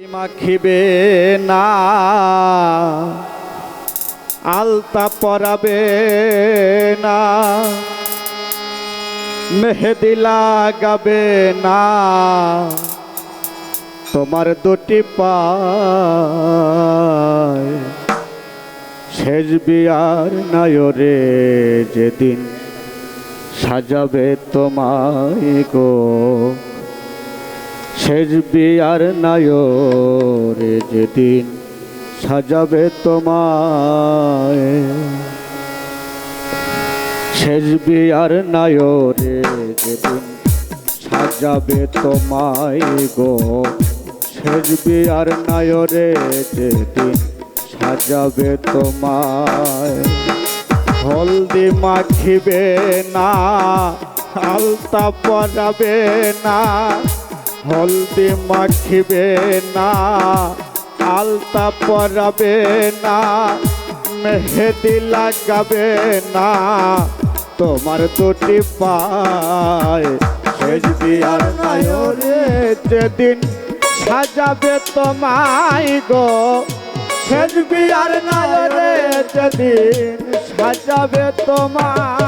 মাখিবে না। আলতা পরাবে না। মেহেদি লাগাবে না। তোমার দুটি পায়। শেষ বিয়ার নায়রে যেদিন সাজাবে তোমায় গো। শেষ বিয়ার নায়রে যেদিন সাজাবে তোমায়। শেষ বিয়ার নায়রে যেদিন সাজাবে তোমায় গো। শেষ বিয়ার নায়রে যেদিন সাজাবে তোমায়। হলদি মাখিবে না, আলতা পরাবে না হলদি মাখিবে না, আলতা পরাবে না, মেহেদি লাগাবে না। তোমার দুটি পায় নায়রে যেদিন সাজাবে তোমায় গো শেষ বিয়ার নায়রে যেদিন সাজাবে তোমায়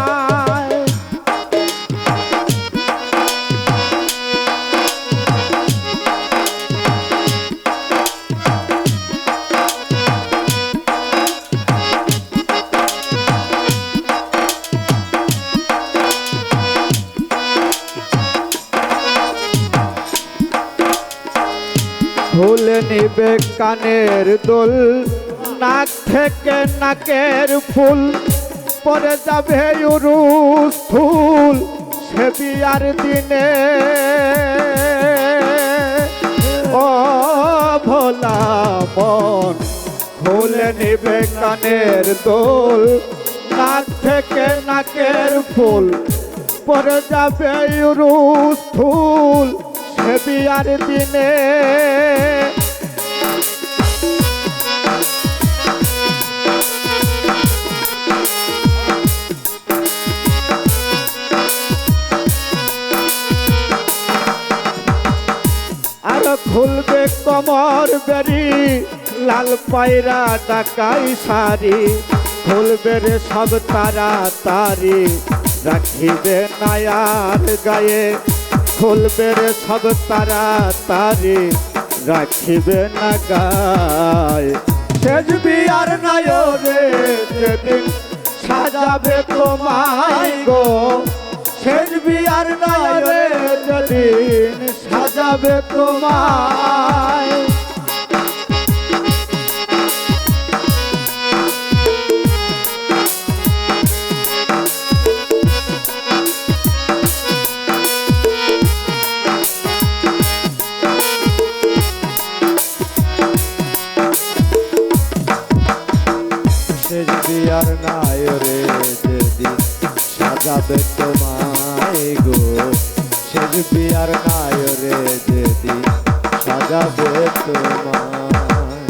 খুলে নিবে কানের দোল, নাক থেকে নাকের ফুল। পরে যাবে উরুস ফুল, সে বিয়ার দিনে। ও ভোলা মন খুলে নিবে কানের দোল, নাক থেকে নাকের ফুল। পরে যাবে উরুস ফুল বিয়ার দিনে। আর খুলবে কমর বেরি, লাল পায়রা ডাকাই শাড়ি। খুলবে রে সব তারা তারি রাখিবে নায়ার গায়ে। খুলবে রে সব তারা তারি রাখিবে না গায়। সেজবি আর বিয়ার নায়রে যেদিন সাজাবে তোমায় গো সেজবি আর বিয়ার নায়রে যেদিন সাজাবে তোমায় বিয়ার নায়রে যেদিন সাজাবে তোমায়।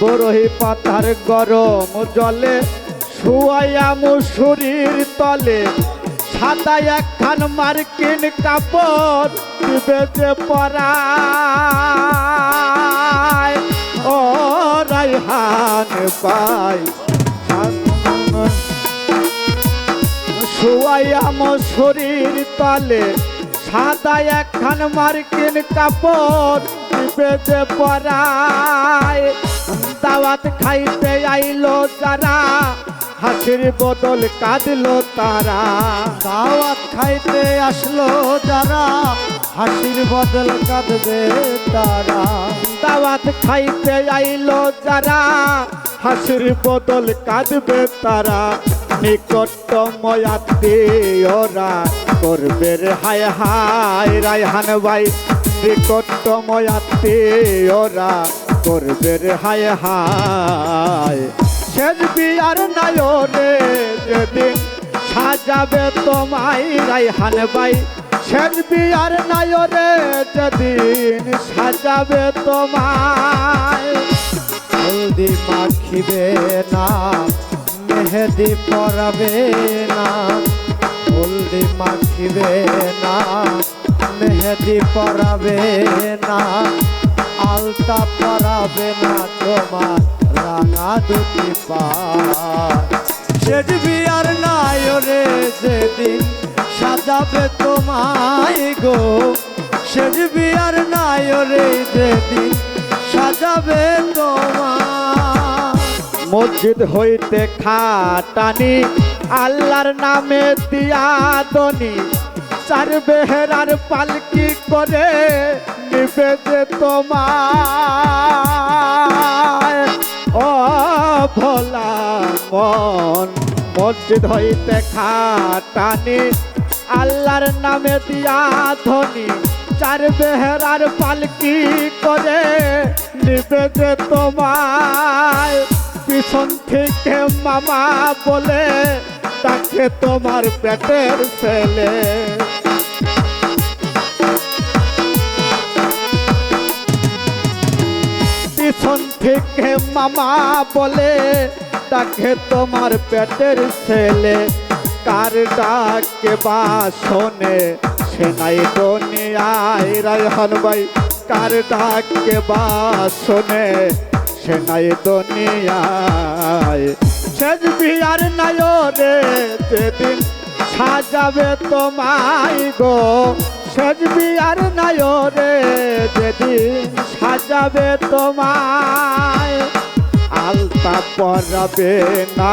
বরহি পাতার গরম জলে শুয়াইয়া মুসুরির তলে সাদা একখান মার্কিন কাপড় দিবে যে পরায়। ও রাইহান পাই শুয়াইয়া শরীর তলে সাদা একখান মার্কিন কাপড় দিবে যে পরায়। দাওয়াত খাইতে আইলো যারা, হাসির বদল কাঁদলো তারা। দাওয়াত খাইতে আসলো যারা, হাসির বদল কাঁদবে তারা। দাওয়াত খাইতে আইলো যারা, হাসির বদল কাঁদবে তারা। নিকটময় আত্মীয়রা করবে রে? হায় হায় রায়হান ভাই নিকটময় আত্মীয়রা করবে রে? হায় হায়। শেষ বিয়ার নায়রে যেদিন সাজাবে তোমায় রায়হান ভাই শেষ বিয়ার নায়রে যেদিন সাজাবে তোমায়। হলদি মাখিবে না, মেহেদি পরাবে না হলদি মাখিবে না, মেহেদি পরাবে না, আলতা পরাবে না তোমার রাঙা দুটি পা শেষ বিয়ার নায়রে যেদিন সাজাবে তোমায় গো শেষ বিয়ার নায়রে যেদিন সাজাবে তোমার মসজিদ হইতে খাটানি আল্লাহর নামে দিয়া দনি চার বেহেরার পালকি করে নিবে যে তোমার ও ভোলা মন, মসজিদ হইতে খাটানি। আল্লাহর নামে দিয়া ধনি, চার বেহেরার পালকি করে নিবে যে তোমার পিছন থেকে মামা বলে তাকে তোমার পেটের ছেলে পিছন থেকে মামা বলে, তাকে তোমার পেটের ছেলে। কার ডাকে বা শোনে? সে নাই দুনিয়ায় রায়হান ভাই। কার ডাকে বা শোনে? সে নাই দুনিয়ায় শেষ বিয়ার নায়রে যেদিন সাজাবে তোমায় গো। শেষ বিয়ার নায়রে যেদিন সাজাবে তোমায়। আলতা পরাবে না,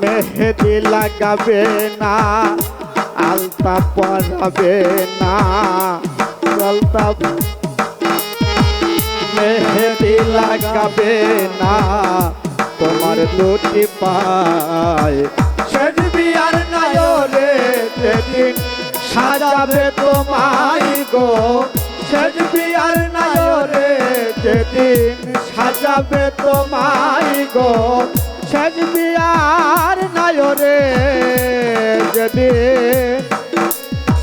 মেহেদি লাগাবে না, আলতা পরাবে না, আলতা মেহেদি লাগাবে না। তোমার দুটি পায় বিয়ার নায়রে যেদিন সাজাবে তোমায় গো শেষ বিয়ার নায়রে যেদিন সাজাবে তোমায় গো শেষ বিয়ার নায়রে যেদিন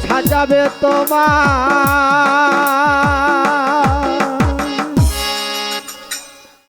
সাজাবে তোমার